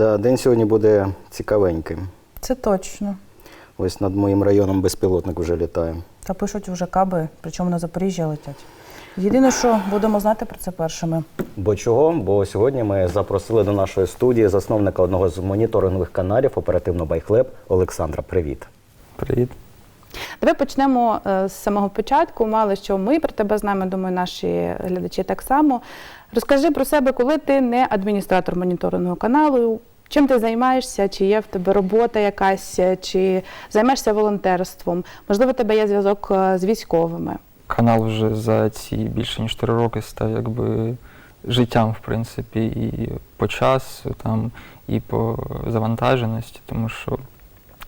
Да, день сьогодні буде цікавеньким. Це точно. Ось над моїм районом безпілотник вже літає. Та пишуть вже каби, причому на Запоріжжя летять. Єдине, що будемо знати про це першими. Бо чого? Бо сьогодні ми запросили до нашої студії засновника одного з моніторингових каналів оперативно Байхлеб Олександра. Привіт. Привіт. Давай почнемо е, з самого початку. Мало що ми про тебе знаємо, думаю, наші глядачі так само. Розкажи про себе, коли ти не адміністратор моніторингового каналу. Чим ти займаєшся? Чи є в тебе робота якась, чи займаєшся волонтерством? Можливо, у тебе є зв'язок е, з військовими. Канал вже за ці більше ніж 4 роки став якби життям, в принципі, і по часу, там, і по завантаженості, тому що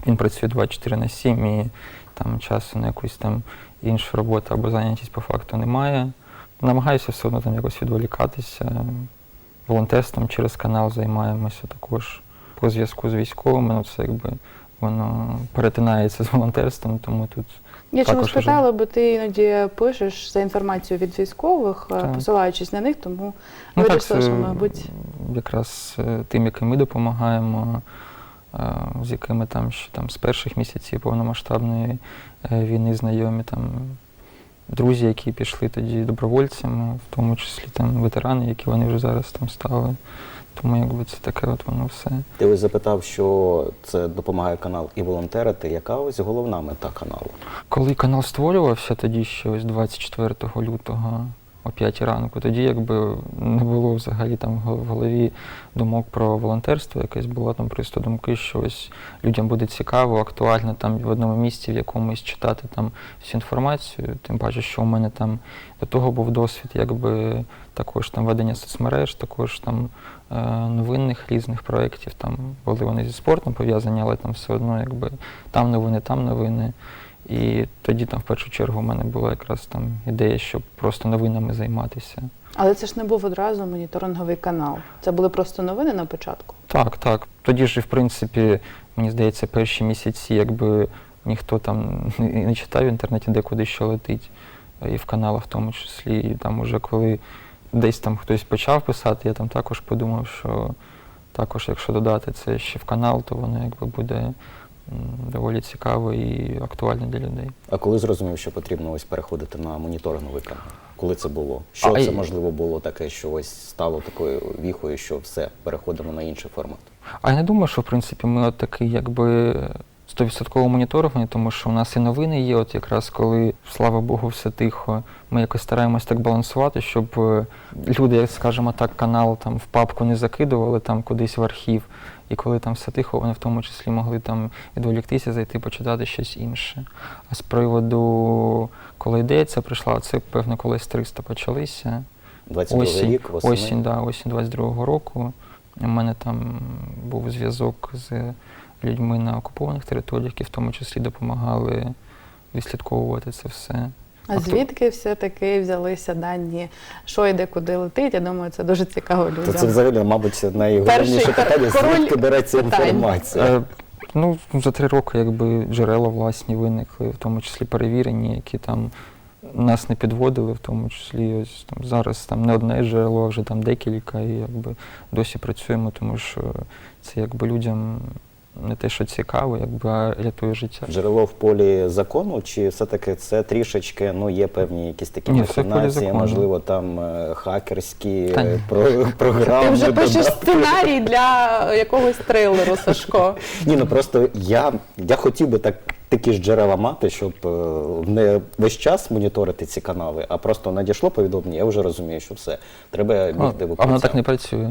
він працює 24 на 7 і там часу на якусь там іншу роботу або зайнятість по факту немає. Намагаюся все одно там якось відволікатися. Волонтерством через канал займаємося також по зв'язку з військовими. Ну, це якби воно перетинається з волонтерством, тому тут Я чому спитала, бо ти іноді пишеш за інформацією від військових, е, Так. посилаючись на них, тому Ну, вирішила, це що, мабуть, якраз е, тим, яким ми допомагаємо, е, з якими там ще там з перших місяців повномасштабної е, війни знайомі, там друзі, які пішли тоді добровольцями, в тому числі там ветерани, які вони вже зараз там стали. Тому якби це таке от воно все. Ти ось запитав, що це допомагає канал і волонтерити. Яка ось головна мета каналу? Коли канал створювався, тоді ще ось 24 лютого о 5 ранку, тоді якби не було взагалі там в голові думок про волонтерство, якесь було там просто думки, що ось людям буде цікаво, актуально там в одному місці в якомусь читати там всю інформацію. Тим паче, що у мене там до того був досвід, якби також там ведення соцмереж, також там е, новинних різних проєктів. Там були вони зі спортом пов'язані, але там все одно якби там новини, там новини. І тоді там в першу чергу у мене була якраз там ідея, щоб просто новинами займатися. але це ж не був одразу моніторинговий канал. Це були просто новини на початку. Так, так. Тоді ж, в принципі, мені здається, перші місяці, якби ніхто там не читав в інтернеті, де куди що летить, і в каналах в тому числі. І там уже коли десь там хтось почав писати, я там також подумав, що також, якщо додати це ще в канал, то воно якби буде доволі цікаво і актуально для людей. А коли зрозумів, що потрібно ось переходити на моніторинговий канал? Коли це було? Що А, це і- можливо було таке, що ось стало такою віхою, що все, переходимо на інший формат? А я не думаю, що в принципі ми от такий якби 100% моніторовані, тому що у нас і новини є, от якраз коли, слава Богу, все тихо. Ми якось стараємось так балансувати, щоб е, люди, як скажімо так, канал там в папку не закидували там кудись в архів. І коли там все тихо, вони в тому числі могли там відволіктися, зайти, почитати щось інше. А з приводу, коли ця прийшла, це певно колись 300 почалися. 22 Осінь, рік, восени. осінь, да, осінь 22-го року. У мене там був зв'язок з людьми на окупованих територіях, які в тому числі допомагали відслідковувати це все. А звідки все-таки взялися дані, що йде, куди летить? Я думаю, це дуже цікаво людям. То це взагалі, мабуть, найголовніше питання, звідки береться інформація. Е, ну, за три роки якби джерела власні виникли, в тому числі перевірені, які там нас не підводили, в тому числі ось там зараз там не одне джерело, а вже там декілька, і якби досі працюємо, тому що це якби людям не те, що цікаво, якби а рятує життя. Джерело в полі закону, чи все-таки це трішечки, ну є певні якісь такі Ні, все в полі махінації, закону. можливо, там е, хакерські Та е, ні. про, програми. Ти вже пишеш сценарій для якогось трилеру, Сашко. Ні, ну просто я, я хотів би так. Такі ж джерела мати, щоб е, не весь час моніторити ці канали, а просто надійшло повідомлення, я вже розумію, що все, треба бігти в а воно так не працює.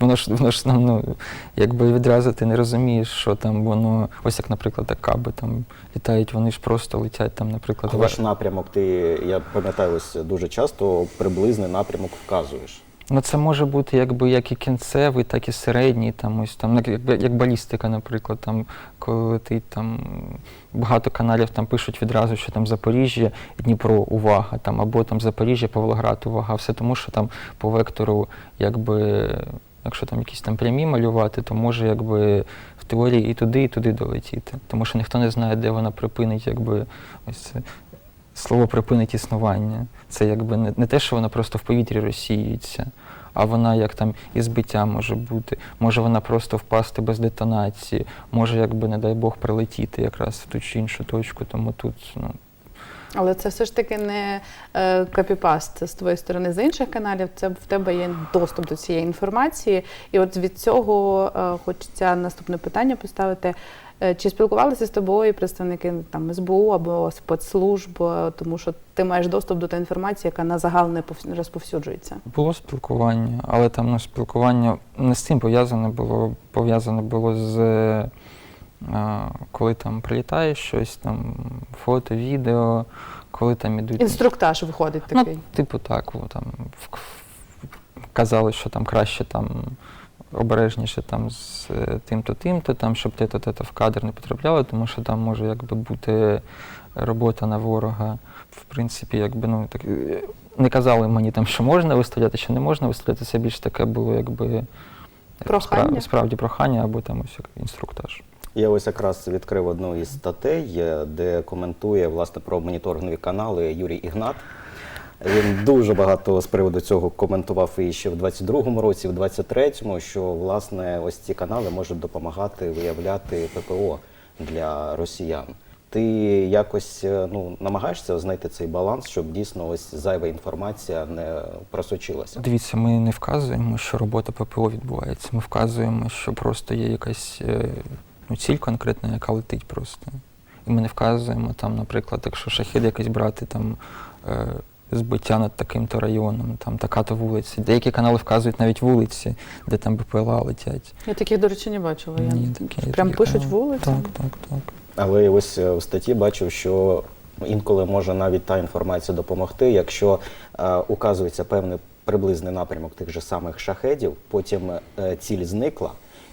Воно ж воно ж ну, якби відразу ти не розумієш, що там воно, ось як, наприклад, так каби там літають, вони ж просто летять там, наприклад, А ваш напрямок, ти, я пам'ятаю, ось дуже часто приблизний напрямок вказуєш. Ну, це може бути якби як і кінцевий, так і середній. Там ось там, як, як, балістика, наприклад, там коли летить там багато каналів там пишуть відразу, що там Запоріжжя, Дніпро, увага, там або там Запоріжжя, Павлоград, увага. Все тому, що там по вектору, якби, якщо там якісь там прямі малювати, то може якби в теорії і туди, і туди долетіти. Тому що ніхто не знає, де вона припинить, якби ось це слово припинить існування. Це якби не, не те, що воно просто в повітрі розсіюється, а вона як там і збиття може бути, може вона просто впасти без детонації, може, якби, не дай Бог, прилетіти якраз в ту чи іншу точку. Тому тут ну, Але це все ж таки не е, копіпаст з твоєї сторони з інших каналів. Це в тебе є доступ до цієї інформації. І от від цього е, хочеться наступне питання поставити. Е, Чи спілкувалися з тобою представники там СБУ або спецслужб, тому що ти маєш доступ до тієї інформації, яка на загал не розповсюджується? Було спілкування, але там ну, спілкування не з цим пов'язане було, пов'язане було з коли там прилітає щось, там фото, відео, коли там ідуть. Інструктаж виходить Ну, такий. типу так, там казали, що там краще там обережніше там з е, тим-то, тим-то, там, щоб те-то, те-то в кадр не потрапляло, тому що там може якби бути робота на ворога. В принципі, якби ну так е, не казали мені там, що можна виставляти, що не можна виставляти. Це більш таке було якби Прохання? справді, справді прохання або там ось інструктаж. Я ось якраз відкрив одну із статей, де коментує власне про моніторингові канали Юрій Ігнат. Він дуже багато з приводу цього коментував і ще в 22-му році, в 23-му, що власне ось ці канали можуть допомагати виявляти ППО для росіян. Ти якось е, ну намагаєшся знайти цей баланс, щоб дійсно ось зайва інформація не просочилася. Дивіться, ми не вказуємо, що робота ППО відбувається. Ми вказуємо, що просто є якась е, ну, ціль конкретна, яка летить просто. І ми не вказуємо там, наприклад, якщо шахід якийсь брати там. е, Збиття над таким-то районом, там така-то вулиця. Деякі канали вказують навіть вулиці, де там БПЛА летять. Я таких, до речі, не бачила. Я Ні, такі- прям такі пишуть канали. вулиці. Так, так, так. Але ось е, в статті бачив, що інколи може навіть та інформація допомогти, якщо е, указується певний приблизний напрямок тих же самих шахедів, потім е, ціль зникла.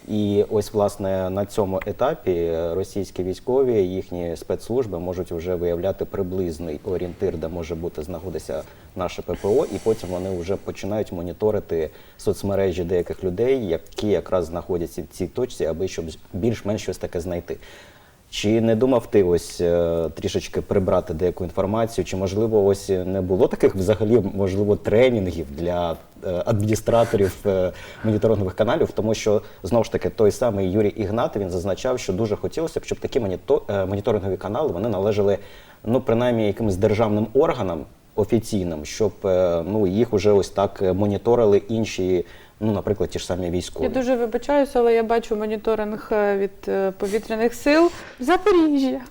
І ось власне на цьому етапі російські військові, їхні спецслужби можуть вже виявляти приблизний орієнтир, де може бути знаходитися наше ППО, і потім вони вже починають моніторити соцмережі деяких людей, які якраз знаходяться в цій точці, аби щоб більш-менш щось таке знайти. Чи не думав ти ось е, трішечки прибрати деяку інформацію? Чи можливо ось не було таких взагалі можливо тренінгів для е, адміністраторів е, моніторингових каналів? Тому що знову ж таки той самий Юрій Ігнат він зазначав, що дуже хотілося б, щоб такі моніто- моніторингові канали вони належали ну принаймні якимось державним органам офіційним, щоб ну їх уже ось так моніторили інші, ну наприклад, ті ж самі військові. Я дуже вибачаюся, але я бачу моніторинг е, від е, повітряних сил в Запоріжжя.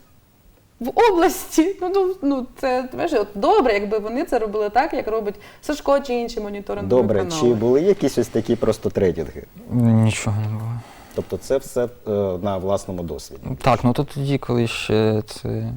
В області. Ну, ну, ну це знаєш, от добре, якби вони це робили так, як робить Сашко чи інші моніторингові Добре, канали. чи були якісь ось такі просто тренінги? Нічого не було. Тобто це все е, на власному досвіді. Так, ну то тоді, коли ще це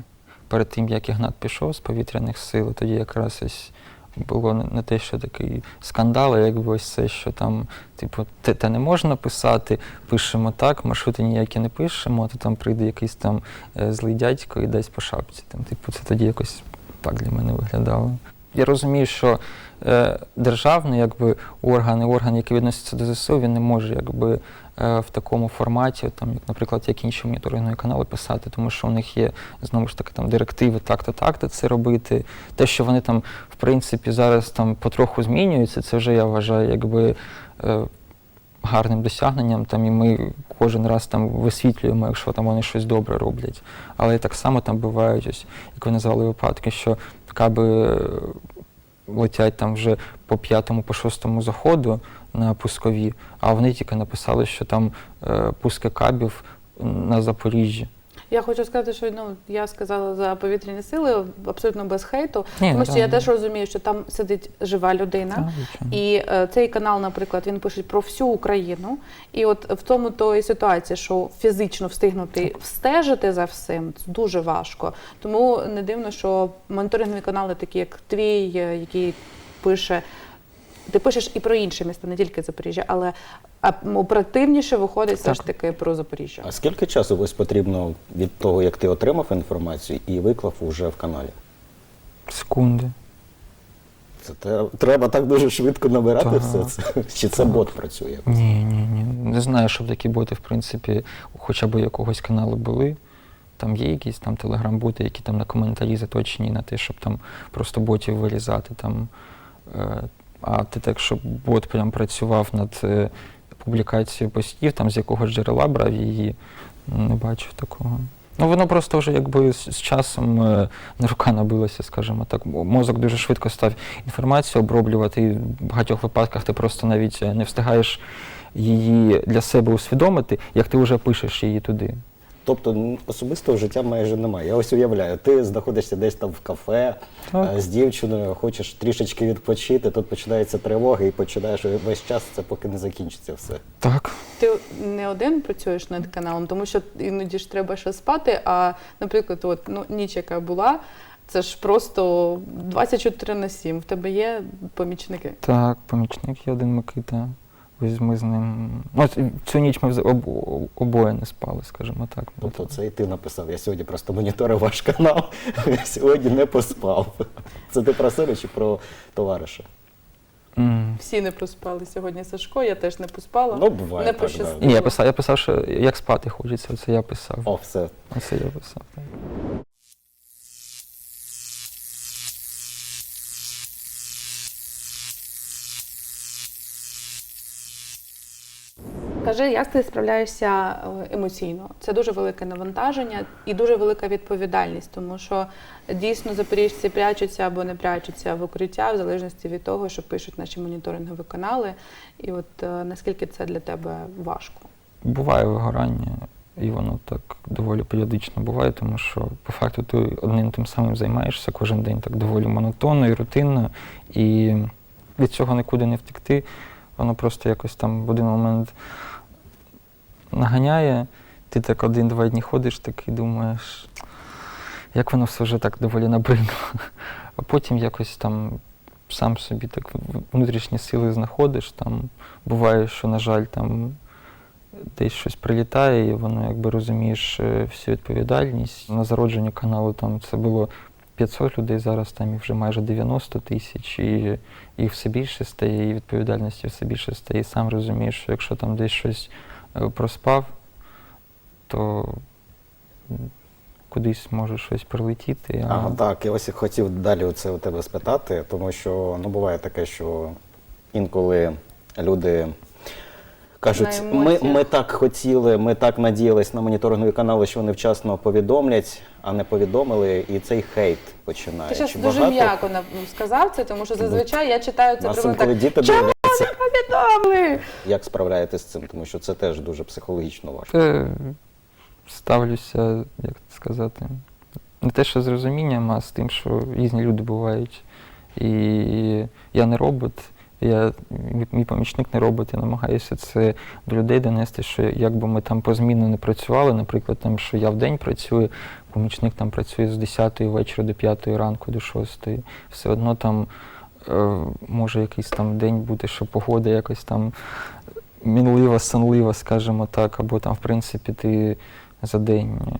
перед тим, як Ігнат пішов з повітряних сил, тоді якраз ось було не, те, що такий скандал, а якби ось це, що там, типу, те, те не можна писати, пишемо так, маршрути ніякі не пишемо, то там прийде якийсь там е, злий дядько і дасть по шапці. Там, типу, це тоді якось так для мене виглядало. Я розумію, що е, державний якби, орган і орган, який відноситься до ЗСУ, він не може якби, в такому форматі, там, як, наприклад, як інші моніторингові канали писати, тому що у них є знову ж таки там директиви так-то, так-то це робити. Те, що вони там, в принципі, зараз там потроху змінюються, це вже я вважаю, якби. Е, гарним досягненням, там і ми кожен раз там висвітлюємо, якщо там вони щось добре роблять. Але так само там бувають, ось, як ви назвали випадки, що каби е, летять там вже по п'ятому, по шостому заходу на пускові, а вони тільки написали, що там е, пуски кабів на Запоріжжі. Я хочу сказати, що ну я сказала за повітряні сили абсолютно без хейту, Ні, тому що да, я ні. теж розумію, що там сидить жива людина. Так, звичайно. І е, цей канал, наприклад, він пише про всю Україну. І от в тому то і ситуація, що фізично встигнути встежити за всім, це дуже важко. Тому не дивно, що моніторингові канали, такі як твій, е, який пише. Ти пишеш і про інші міста, не тільки Запоріжжя, але оперативніше виходить все ж таки про Запоріжжя. А скільки часу ось потрібно від того, як ти отримав інформацію і виклав уже в каналі? Секунди. Це те- треба так дуже швидко набирати Так. все це. Чи це Так. бот працює? Ні, ні, ні. Не знаю, щоб такі боти, в принципі, хоча б якогось каналу були. Там є якісь там телеграм-боти, які там на коментарі заточені на те, щоб там просто ботів вирізати. Там, А ти так, щоб бот прям працював над е, публікацією постів, там з якого джерела брав її, не бачив такого. Ну, воно просто вже якби з, часом е, на рука набилося, скажімо так. Мозок дуже швидко став інформацію оброблювати, і в багатьох випадках ти просто навіть е, не встигаєш її для себе усвідомити, як ти вже пишеш її туди. Тобто особистого життя майже немає. Я ось уявляю, ти знаходишся десь там в кафе Так. е, з дівчиною, хочеш трішечки відпочити, тут починається тривога і починаєш весь час це поки не закінчиться все. Так. Ти не один працюєш над каналом, тому що іноді ж треба ще спати. А, наприклад, от ну ніч, яка була, це ж просто 24 на 7. В тебе є помічники. Так, помічник є один Микита. Ось ми з ним. От цю ніч ми обоє не спали, скажімо так. Тобто це і ти написав. Я сьогодні просто моніторив ваш канал, сьогодні не поспав. Це ти про себе чи про товариша? М. Всі не проспали сьогодні. Сашко, я теж не поспала. Ну, буває не так, пощастило. Ні, я писав, я писав, що як спати хочеться, оце я писав. О, все. Оце я писав. так. Кажи, як ти справляєшся е, емоційно? Це дуже велике навантаження і дуже велика відповідальність, тому що дійсно запоріжці прячуться або не прячуться в укриття, в залежності від того, що пишуть наші моніторингові канали. І от е, наскільки це для тебе важко? Буває вигорання, і воно так доволі періодично буває, тому що по факту ти одним тим самим займаєшся кожен день так доволі монотонно і рутинно, і від цього нікуди не втекти. Воно просто якось там в один момент наганяє, ти так один-два дні ходиш, такий думаєш, як воно все вже так доволі набридло. А потім якось там сам собі так внутрішні сили знаходиш. Там буває, що, на жаль, там десь щось прилітає, і воно якби розумієш е, всю відповідальність. На зародженні каналу там це було 500 людей, зараз там і вже майже 90 тисяч, і, і все більше стає, і відповідальності все більше стає. І сам розумієш, що якщо там десь щось проспав, то кудись може щось прилетіти. А... Ага, так, я ось і хотів далі це у тебе спитати, тому що ну, буває таке, що інколи люди кажуть, ми, ми так хотіли, ми так надіялись на моніторингові канали, що вони вчасно повідомлять, а не повідомили, і цей хейт починає. Ти зараз Чи дуже багато? м'яко сказав це, тому що зазвичай я читаю це інколи так. діти Чому дивляться. Як справляєтесь з цим? Тому що це теж дуже психологічно важко. Це ставлюся, як це сказати, не те, що з розумінням, а з тим, що різні люди бувають. І я не робот, я, мій- помічник не робот, я намагаюся це до людей донести, що якби ми там позмінно не працювали, наприклад, там, що я в день працюю, помічник там працює з 10 вечора до 5 ранку, до 6. Все одно там е, може якийсь там день бути, що погода якось там мінлива, сонлива, скажімо так, або там, в принципі, ти за день е,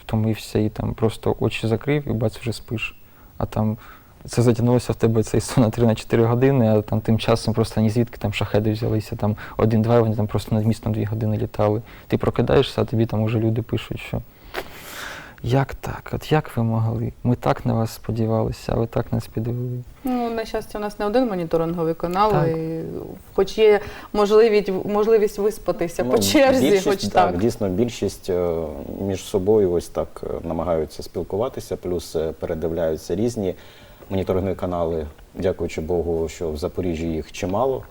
втомився і там просто очі закрив і бац, вже спиш. А там це затягнулося в тебе цей сон на 3 на 4 години, а там тим часом просто ні звідки там шахеди взялися, там один-два, вони там просто над містом дві години літали. Ти прокидаєшся, а тобі там уже люди пишуть, що як так? От як ви могли? Ми так на вас сподівалися, а ви так нас підвели. Ну, на щастя, у нас не один моніторинговий канал, Так. і хоч є можливість, можливість виспатися по черзі, Ну, більшість, хоч так. так. Дійсно, більшість е, між собою ось так е, намагаються спілкуватися, плюс е, передивляються різні моніторингові канали. Дякуючи Богу, що в Запоріжжі їх чимало.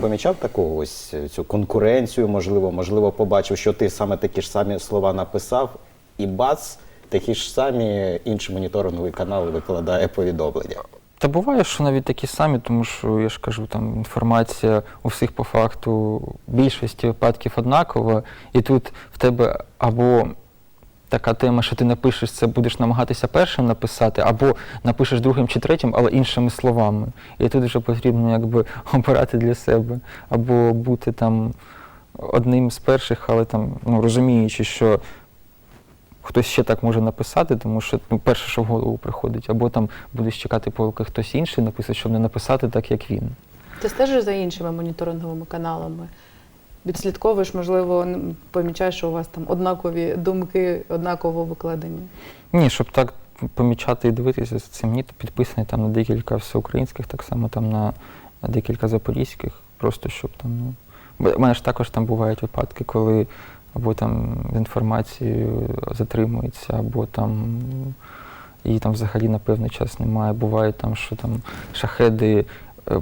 Помічав такого ось е, цю конкуренцію, можливо, можливо, побачив, що ти саме такі ж самі слова написав, і бац, такі ж самі інші моніторингові канали викладає повідомлення. Та буває, що навіть такі самі, тому що я ж кажу, там інформація у всіх по факту більшості випадків однакова, і тут в тебе або така тема, що ти напишеш це, будеш намагатися першим написати, або напишеш другим чи третім, але іншими словами. І тут вже потрібно якби обирати для себе, або бути там одним з перших, але там ну, розуміючи, що хтось ще так може написати, тому що ну, перше, що в голову приходить, або там будеш чекати, поки хтось інший написать, щоб не написати так, як він. Ти стежиш за іншими моніторинговими каналами? Відслідковуєш, можливо, помічаєш, що у вас там однакові думки, однаково викладені. Ні, щоб так помічати і дивитися за цим, ні, то підписаний там на декілька всеукраїнських, так само там на, декілька запорізьких, просто щоб там, ну. Бо в мене ж також там бувають випадки, коли або там з інформацією затримується, або там її там взагалі на певний час немає. Буває там, що там шахеди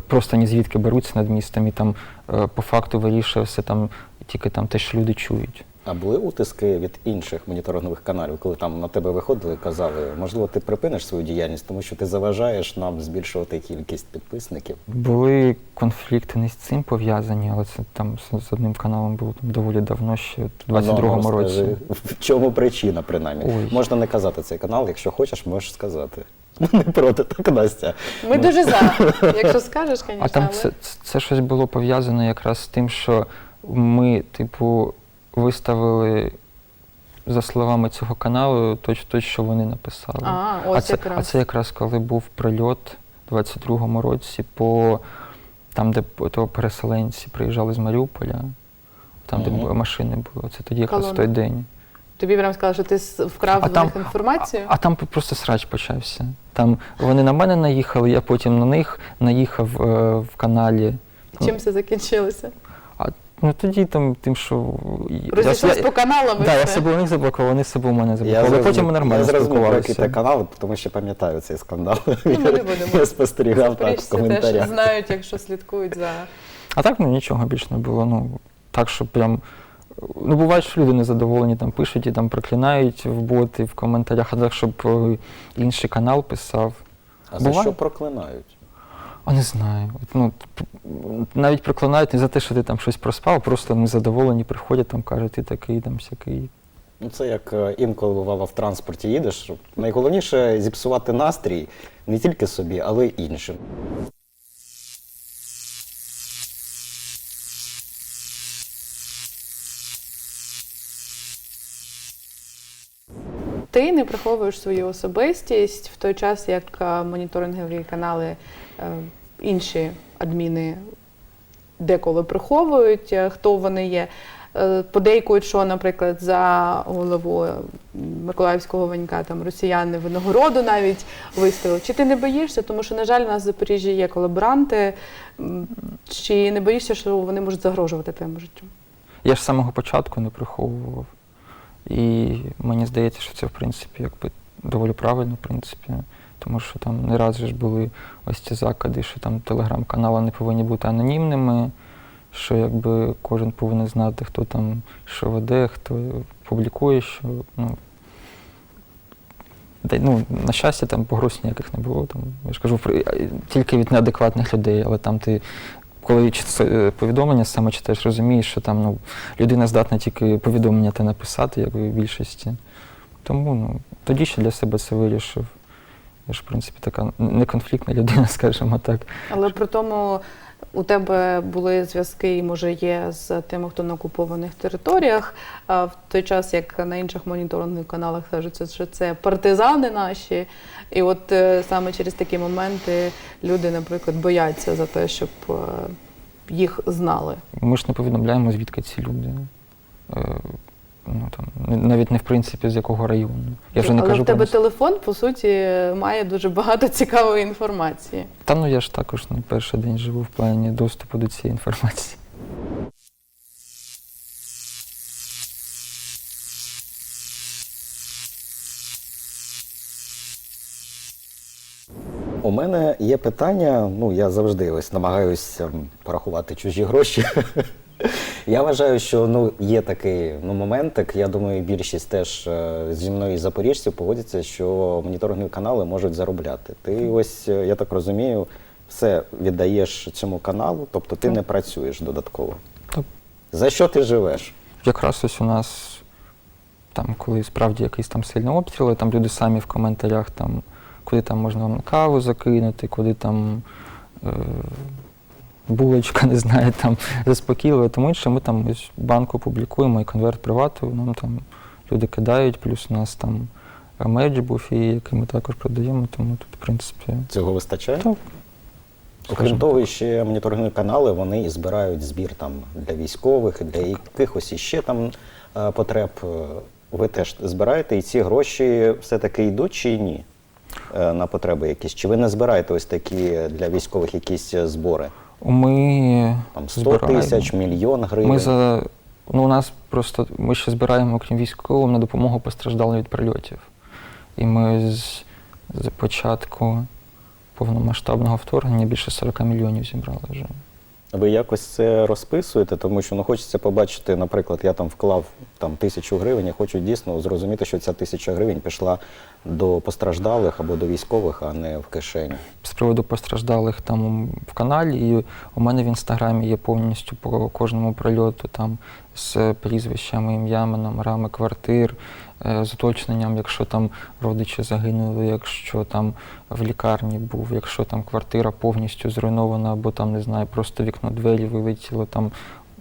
просто ні звідки беруться над містом і там е, по факту вирішує все там тільки там те, що люди чують. А були утиски від інших моніторингових каналів, коли там на тебе виходили і казали, можливо, ти припиниш свою діяльність, тому що ти заважаєш нам збільшувати кількість підписників. Були конфлікти не з цим пов'язані, але це там з, одним каналом було там доволі давно, ще в 22-му Ну, році. розкажи, В чому причина, принаймні? Ой. Можна не казати цей канал, якщо хочеш, можеш сказати. Ми не проти, так, Настя. Ми Ну, дуже за. Якщо скажеш, звісно. А там але- це, це, це щось було пов'язано якраз з тим, що ми, типу, виставили за словами цього каналу то, то що вони написали. А, ось це, якраз. а це якраз коли був прильот у 22-му році по там, де то переселенці приїжджали з Маріуполя, там, де Мгм. бу- машини були. Це тоді якраз в той день. Тобі прям сказали, що ти вкрав А в там- них інформацію? А, а там просто срач почався. Там вони на мене наїхали, я потім на них наїхав е, в каналі. Чим це закінчилося? Ну тоді там тим, що Розійшлися по каналам і да, я все. себе у них заблокував, вони себе у мене заблокували. зрозумів- Потім ми нормально я спілкувалися. ти канал, тому що пам'ятаю цей скандал. Ну, ми не будемо. Я спостерігав так в Запоріжці теж коментарях. знають, якщо слідкують за. А так ну нічого більш не було. Ну так, що прям. Ну, буває, що люди незадоволені там пишуть і там проклинають в боти, в коментарях, а так, щоб е, інший канал писав. А за Буває. що проклинають? А не знаю. От, Ну, п- навіть проклинають не за те, що ти там щось проспав, просто незадоволені приходять, там кажуть, ти такий, там всякий. Ну, це як е, інколи бувало в транспорті їдеш. Найголовніше зіпсувати настрій не тільки собі, але й іншим. Ти не приховуєш свою особистість в той час, як е, моніторингові канали е, інші адміни деколи приховують, е, хто вони є. Подейкують, що, наприклад, за голову Миколаївського ванька там росіяни винагороду навіть виставили. Чи ти не боїшся? Тому що, на жаль, у нас в Запоріжжі є колаборанти. Чи не боїшся, що вони можуть загрожувати твоєму життю? Я ж з самого початку не приховував. І мені здається, що це, в принципі, якби доволі правильно, в принципі. Тому що там не раз ж були ось ці закиди, що там телеграм-канали не повинні бути анонімними, що якби кожен повинен знати, хто там що веде, хто публікує, що ну. Ну, на щастя, там погроз ніяких не було. Там, я ж кажу, тільки від неадекватних людей, але там ти, коли чит- е, повідомлення саме читаєш, розумієш, що там ну, людина здатна тільки повідомлення те написати, як в більшості. Тому ну, тоді ще для себе це вирішив. Я ж, в принципі, така неконфліктна людина, скажімо так. Але при тому у тебе були зв'язки, і може є з тими, хто на окупованих територіях. А в той час, як на інших моніторингових каналах кажуть, що це партизани наші. І от е, саме через такі моменти люди, наприклад, бояться за те, щоб е, їх знали. Ми ж не повідомляємо, звідки ці люди. Ну, там, навіть не в принципі з якого району. Я вже не Але кажу в тебе про телефон, по суті, має дуже багато цікавої інформації. Та ну я ж також не перший день живу в плані доступу до цієї інформації. У мене є питання. Ну, я завжди ось намагаюся порахувати чужі гроші. Я вважаю, що ну, є такий ну, моментик. Я думаю, більшість теж е, зі мною із запоріжців погодяться, що моніторингові канали можуть заробляти. Ти ось, е, я так розумію, все віддаєш цьому каналу, тобто ти Так. не працюєш додатково. Так. За що ти живеш? Якраз ось у нас, там, коли справді якийсь там сильний обстріл, там люди самі в коментарях, там, куди там можна вам каву закинути, куди там е, булочка, не знаю, там заспокійливо, тому інше, ми там ось банку публікуємо і конверт привату, нам там люди кидають, плюс у нас там мерч був, і який ми також продаємо, тому тут, в принципі. Цього вистачає? Так. Окрім того, ще моніторингові канали вони і збирають збір там для військових, для якихось іще там е, потреб. Е, Ви теж збираєте, і ці гроші все-таки йдуть чи ні? Е, На потреби якісь? Чи ви не збираєте ось такі для військових якісь збори? Ми Там 100 збираємо. тисяч, мільйон гривень? Ми за ну у нас просто ми ще збираємо, окрім військовим, на допомогу постраждалим від прильотів. І ми з, з початку повномасштабного вторгнення більше 40 мільйонів зібрали вже. Ви якось це розписуєте, тому що ну хочеться побачити, наприклад, я там вклав там тисячу гривень, я хочу дійсно зрозуміти, що ця тисяча гривень пішла до постраждалих або до військових, а не в кишені. З приводу постраждалих там в каналі, і у мене в інстаграмі є повністю по кожному прильоту там з прізвищами, ім'ями, номерами квартир, е, з уточненням, якщо там родичі загинули, якщо там в лікарні був, якщо там квартира повністю зруйнована, або там не знаю, просто вікно двері вилетіло. Там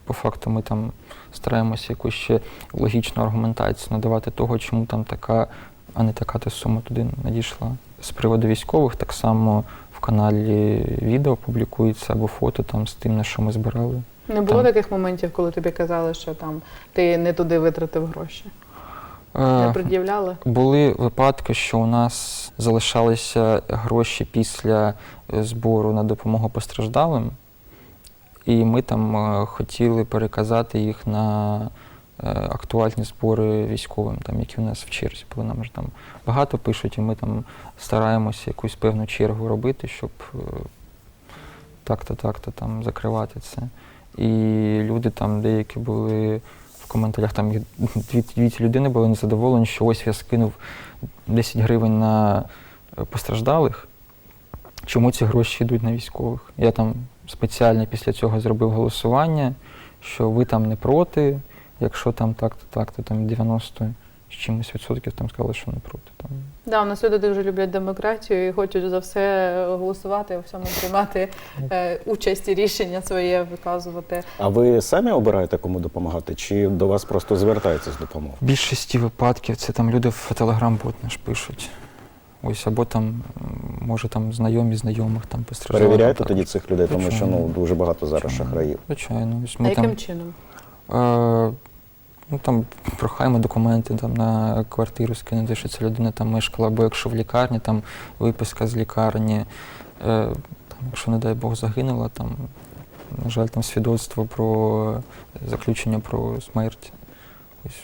по факту ми там стараємося якусь ще логічну аргументацію надавати того, чому там така, а не така та сума туди надійшла. З приводу військових так само в каналі відео публікується або фото там з тим, на що ми збирали. Не було Так. таких моментів, коли тобі казали, що там ти не туди витратив гроші? Е, Не пред'являли? Були випадки, що у нас залишалися гроші після збору на допомогу постраждалим, і ми там е, хотіли переказати їх на актуальні збори військовим, там, які у нас в черзі були. Нам ж там багато пишуть, і ми там стараємося якусь певну чергу робити, щоб е, так-то, так-то там закривати це. І люди там деякі були в коментарях, там дві, дві людини були незадоволені, що ось я скинув 10 гривень на е, постраждалих. Чому ці гроші йдуть на військових? Я там спеціально після цього зробив голосування, що ви там не проти, якщо там так-то, так-то, там 90 з чимось відсотків там сказали, що не проти. Там. Да, у нас люди дуже люблять демократію і хочуть за все голосувати, у всьому приймати е, участь і рішення своє виказувати. А ви самі обираєте, кому допомагати, чи до вас просто звертаються з допомогою? В більшості випадків це там люди в телеграм-бот наш пишуть. Ось або там, може, там знайомі знайомих там постраждали. Перевіряєте Так. тоді цих людей, тому що ну дуже багато зараз Звичайно. шахраїв. Звичайно. Ось А ми яким чином? е, ну, там прохаємо документи там, на квартиру скинути, що ця людина там мешкала, або якщо в лікарні, там виписка з лікарні. Е, там, якщо, не дай Бог, загинула, там, на жаль, там свідоцтво про заключення про смерть. Ось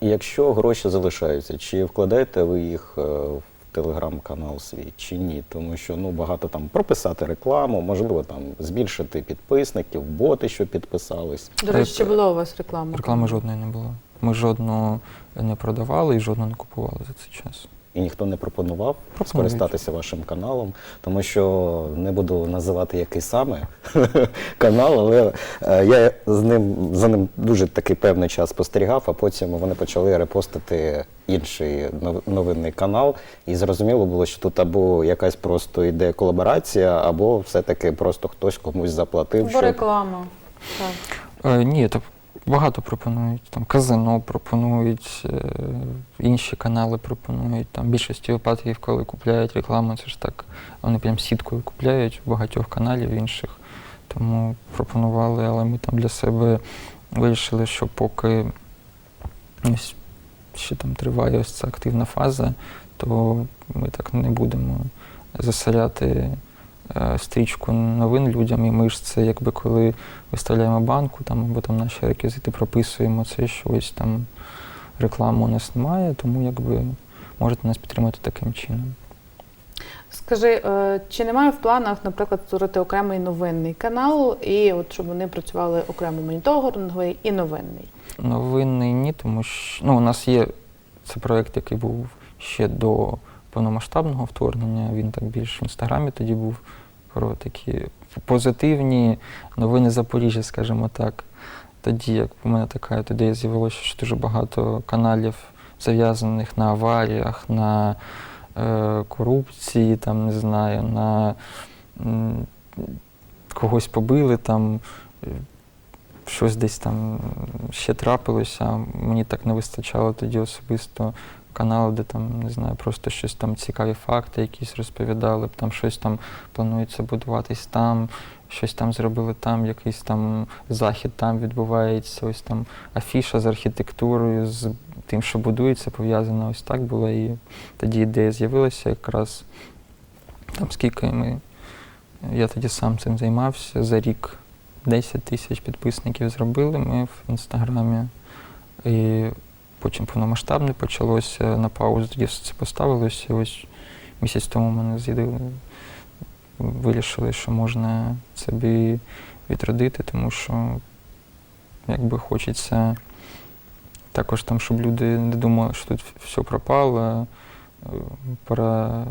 якщо гроші залишаються, чи вкладаєте ви їх е, в телеграм-канал свій, чи ні? Тому що ну багато там прописати рекламу, можливо, там збільшити підписників, боти, що підписались. До речі, чи була у вас реклама? Реклами жодної не було. Ми жодну не продавали і жодну не купували за цей час. І ніхто не пропонував Пропонують. скористатися вашим каналом, тому що не буду називати який саме канал, але е, я з ним за ним дуже такий певний час спостерігав, а потім вони почали репостити інший нов- новинний канал. І зрозуміло було, що тут або якась просто йде колаборація, або все-таки просто хтось комусь заплатив. Бо щоб- реклама. Так. Е, ні, так багато пропонують. Там казино пропонують, е, інші канали пропонують. Там більшості випадків, коли купляють рекламу, це ж так. Вони прям сіткою купляють багатьох каналів інших. Тому пропонували, але ми там для себе вирішили, що поки ось ще там триває ось ця активна фаза, то ми так не будемо засоряти стрічку новин людям. І ми ж це якби коли виставляємо банку там, або там наші реквізити прописуємо це, що ось там реклами у нас немає, тому якби можете нас підтримати таким чином. Скажи, е, чи немає в планах, наприклад, створити окремий новинний канал, і от щоб вони працювали окремо моніторинговий і новинний? Новинний ні, тому що ну, у нас є це проєкт, який був ще до повномасштабного вторгнення. Він так більш в інстаграмі тоді був про такі позитивні новини Запоріжжя, скажімо так. Тоді, як у мене така ідея з'явилася, що дуже багато каналів зав'язаних на аваріях, на е, корупції, там, не знаю, на м, когось побили, там, щось десь там ще трапилося. Мені так не вистачало тоді особисто канали, де там, не знаю, просто щось там цікаві факти якісь розповідали, там щось там планується будуватись там, щось там зробили там, якийсь там захід там відбувається, ось там афіша з архітектурою, з тим, що будується, пов'язана ось так було. І тоді ідея з'явилася якраз там скільки ми. Я тоді сам цим займався. За рік 10 тисяч підписників зробили ми в інстаграмі. І потім повномасштабне почалося на паузу, тоді все це поставилося. Ось місяць тому мене з'їдили, вирішили, що можна собі відродити, тому що якби хочеться також там, щоб люди не думали, що тут все пропало, е, пора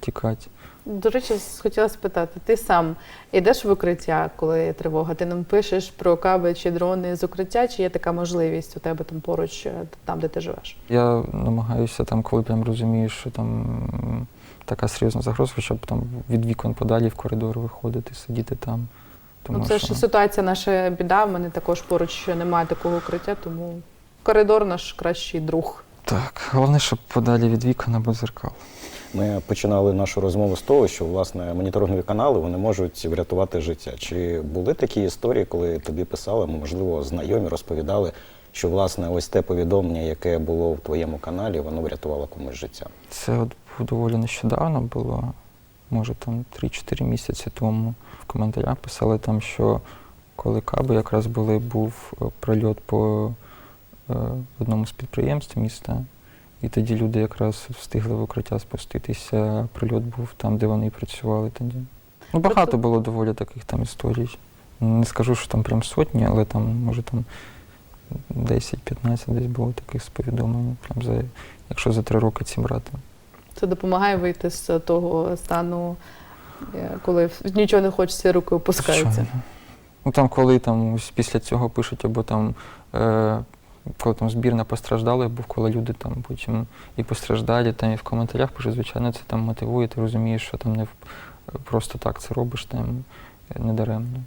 тікати. До речі, хотіла спитати, ти сам йдеш в укриття, коли є тривога? Ти нам пишеш про каби чи дрони з укриття, чи є така можливість у тебе там поруч, е, там, де ти живеш? Я намагаюся там, коли прям розумію, що там така серйозна загроза, щоб там від вікон подалі в коридор виходити, сидіти там. Тому ну, це що ж ситуація наша біда. В мене також поруч немає такого укриття, тому коридор наш кращий друг. так, головне, щоб подалі від вікон або дзеркал. Ми починали нашу розмову з того, що власне моніторингові канали вони можуть врятувати життя. Чи були такі історії, коли тобі писали, можливо, знайомі розповідали, що власне ось те повідомлення, яке було в твоєму каналі, воно врятувало комусь життя? Це от доволі нещодавно було, може там 3-4 місяці тому. В коментарях писали там, що коли каби якраз були, був е, прильот по е, одному з підприємств міста. І тоді люди якраз встигли в укриття спуститися. Прильот був там, де вони працювали тоді. Ну, багато Тобто- було доволі таких там історій. Не скажу, що там прям сотні, але там, може, там 10-15 десь було таких з повідомлень. Прям за, якщо за три роки ці брати. Це допомагає вийти з того стану, е, коли нічого не хочеться, руки опускаються. Звичайно. Ну там, коли там ось після цього пишуть, або там, е, коли там збірна постраждала, або коли люди там потім і постраждалі, там і в коментарях пишуть, звичайно, це там мотивує, ти розумієш, що там не просто так це робиш, там е, не даремно.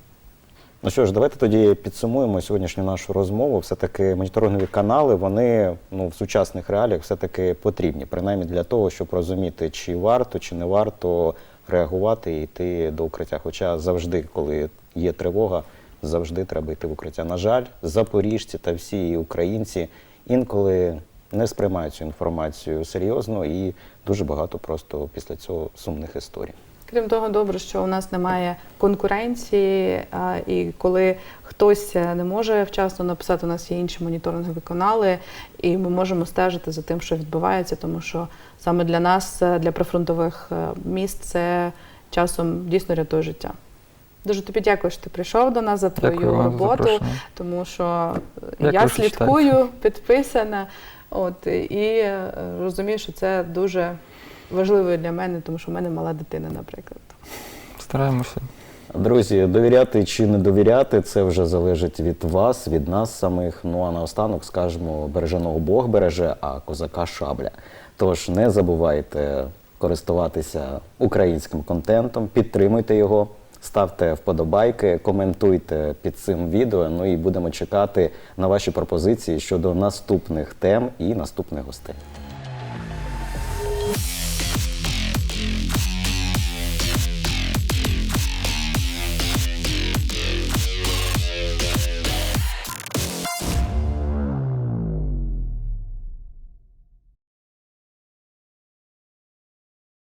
Ну що ж, давайте тоді підсумуємо сьогоднішню нашу розмову. Все-таки моніторингові канали, вони ну, в сучасних реаліях все-таки потрібні, принаймні для того, щоб розуміти, чи варто, чи не варто реагувати і йти до укриття. Хоча завжди, коли є тривога, завжди треба йти в укриття. На жаль, запоріжці та всі українці інколи не сприймають цю інформацію серйозно і дуже багато просто після цього сумних історій. Крім того, добре, що у нас немає конкуренції, і коли хтось е, не може вчасно написати, у нас є інші моніторингові канали, і ми можемо стежити за тим, що відбувається, тому що саме для нас, е, для прифронтових е, міст, це часом дійсно рятує життя. Дуже тобі дякую, що ти прийшов до нас за твою Дякую вам роботу, запрошення. тому що Дякую, я слідкую, підписана, от і е, розумію, що це дуже важливо для мене, тому що в мене мала дитина, наприклад. Стараємося. Друзі, довіряти чи не довіряти, це вже залежить від вас, від нас самих. Ну а наостанок скажемо, береженого Бог береже, а козака шабля. Тож не забувайте користуватися українським контентом, підтримуйте його, ставте вподобайки, коментуйте під цим відео. Ну і будемо чекати на ваші пропозиції щодо наступних тем і наступних гостей.